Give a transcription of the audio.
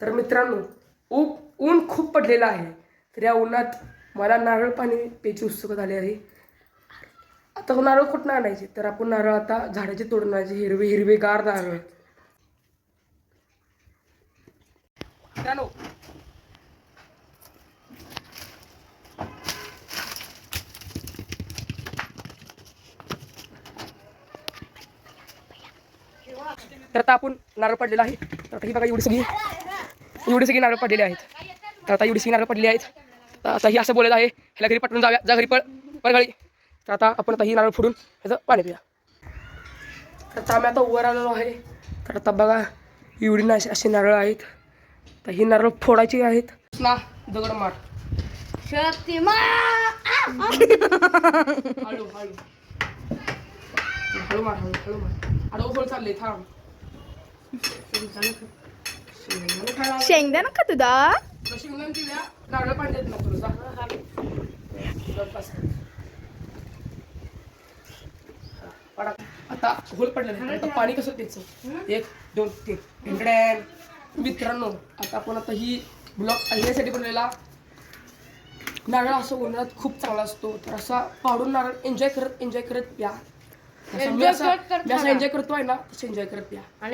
तर मित्रांनो ऊप ऊन खूप पडलेलं आहे. तर या उन्हात मला नारळ पाणी प्यायची उत्सुकता झाली आहे. आता नारळ कुठं आणायचे? तर आपण नारळ आता झाडाचे तोडून हिरवे हिरवे गार नारळ. आहेत. मित्रांनो तर आता आपण नारळ पडलेला आहे. तर आता ही बघा एवढी सगळी. एवढी सगळी नारळ पडलेली आहेत. तर आता एवढी सगळी नारळ पडली आहेत. तर आता ही असं बोलत आहे ह्याला घरी पटवून जाव्या जा घरी पळ पळगाळी तर आता आपण आता ही नारळ फोडून ह्याचं पाणी पिया तर आता आम्ही आता वर आलेलो आहे. तर आता बघा एवढी ना अशी नारळ आहेत. तर ही नारळ फोडायची आहेत. ना दगड मार. शक्ती हळू हळू. हळू मार हळू हळू मार. आडव चालले थांब. शेंगदाणे का तुझा आता होल पडलं आता पाणी कसं द्यायचं एक दोन तीन. मित्रांनो आता आपण आता ही ब्लॉक यासाठी बनवलेला नारळ असं उन्हाळ्यात खूप चांगला असतो. तर असा पाडून नारळ एन्जॉय करत एन्जॉय करत प्या. असा करत. एन्जॉय करतोय ना तसं एन्जॉय करत प्या.